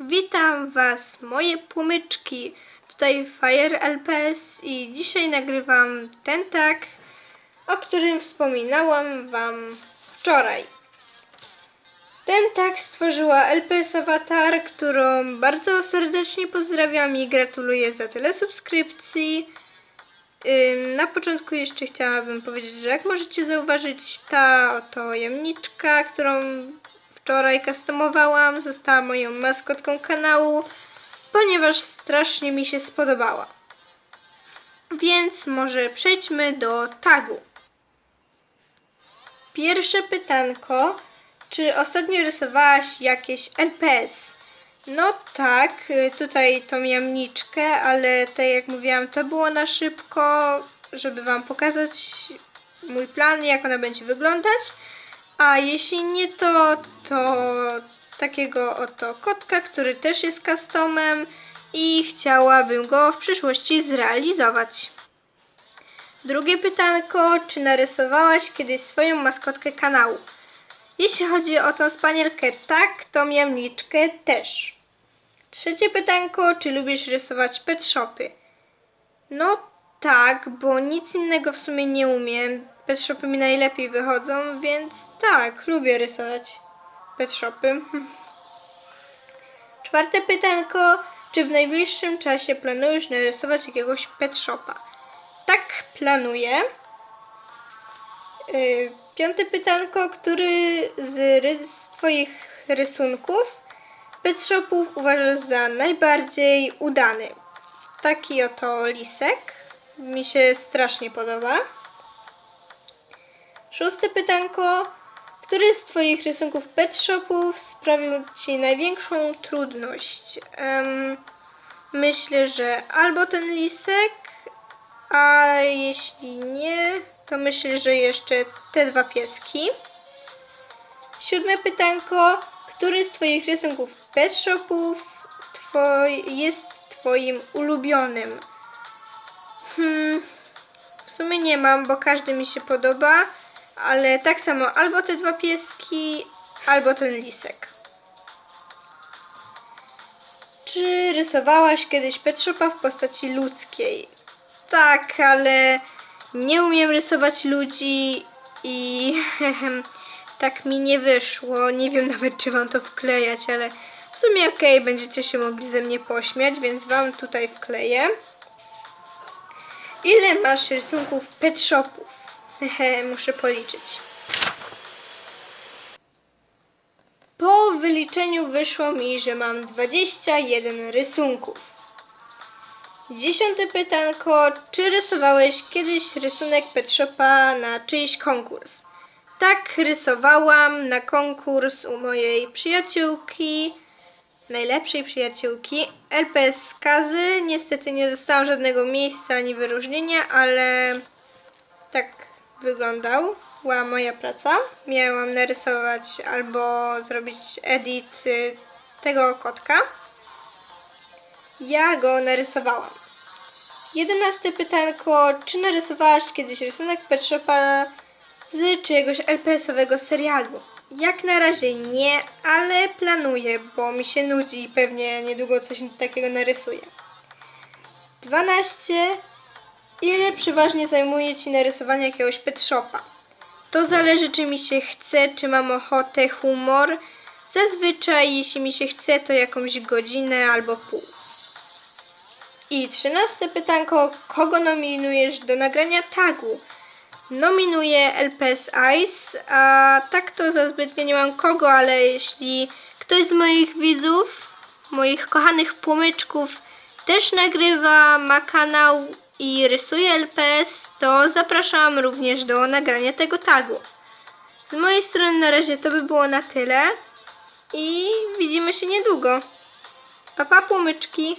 Witam Was, moje płomyczki. Tutaj Fire LPS i dzisiaj nagrywam ten tag, o którym wspominałam Wam wczoraj. Ten tag stworzyła LPS Avatar, którą bardzo serdecznie pozdrawiam i gratuluję za tyle subskrypcji. Na początku jeszcze chciałabym powiedzieć, że jak możecie zauważyć, ta oto jamniczka, którą wczoraj customowałam, została moją maskotką kanału, ponieważ strasznie mi się spodobała. Więc może przejdźmy do tagu. Pierwsze pytanko, czy ostatnio rysowałaś jakieś LPS? No tak, tutaj tą jamniczkę, ale tak jak mówiłam, to było na szybko, żeby Wam pokazać mój plan, jak ona będzie wyglądać. A jeśli nie to, to takiego oto kotka, który też jest customem i chciałabym go w przyszłości zrealizować. Drugie pytanko, czy narysowałaś kiedyś swoją maskotkę kanału? Jeśli chodzi o tą spanielkę, tak, tą jamniczkę też. Trzecie pytanko, czy lubisz rysować pet shopy? No tak, bo nic innego w sumie nie umiem. Pet shopy mi najlepiej wychodzą, więc tak, lubię rysować pet shopy. Czwarte pytanko, czy w najbliższym czasie planujesz narysować jakiegoś pet shopa? Tak, planuję. Yy, Piąte pytanko, który z rys Twoich rysunków pet shopów uważasz za najbardziej udany? Taki oto lisek. Mi się strasznie podoba. Szóste pytanko. Który z Twoich rysunków pet shopów sprawił Ci największą trudność? Em, myślę, że albo ten lisek, a jeśli nie, to myślę, że jeszcze te dwa pieski. Siódme pytanko. Który z Twoich rysunków pet shopów jest Twoim ulubionym? Hmm, w sumie nie mam, bo każdy mi się podoba, ale tak samo albo te dwa pieski, albo ten lisek. Czy rysowałaś kiedyś pet shopa w postaci ludzkiej? Tak, ale nie umiem rysować ludzi i tak mi nie wyszło. Nie wiem nawet, czy wam to wklejać, ale w sumie okej, będziecie się mogli ze mnie pośmiać, więc wam tutaj wkleję. Ile masz rysunków pet shopów? Muszę policzyć. Po wyliczeniu wyszło mi, że mam 21 rysunków. Dziesiąte pytanko. Czy rysowałeś kiedyś rysunek Pet Shopa na czyjś konkurs? Tak, rysowałam na konkurs u mojej przyjaciółki, najlepszej przyjaciółki, LPS Skazy. Niestety nie dostałam żadnego miejsca ani wyróżnienia, ale tak wyglądała moja praca. Miałam narysować albo zrobić edit y, tego kotka. Ja go narysowałam. Jedenaste pytanko. Czy narysowałaś kiedyś rysunek Pet Shopa z czyjegoś LPS-owego serialu? Jak na razie nie, ale planuję, bo mi się nudzi i pewnie niedługo coś takiego narysuję. 12. Ile przeważnie zajmuje Ci narysowanie jakiegoś Pet Shopa? To zależy, czy mi się chce, czy mam ochotę, humor. Zazwyczaj, jeśli mi się chce, to jakąś godzinę albo pół. I trzynaste pytanko, kogo nominujesz do nagrania tagu? Nominuję LPS Ice, a tak to za zbytnio nie mam kogo, ale jeśli ktoś z moich widzów, moich kochanych płomyczków też nagrywa, ma kanał i rysuje LPS, to zapraszam również do nagrania tego tagu. Z mojej strony na razie to by było na tyle i widzimy się niedługo. Pa, pa płomyczki!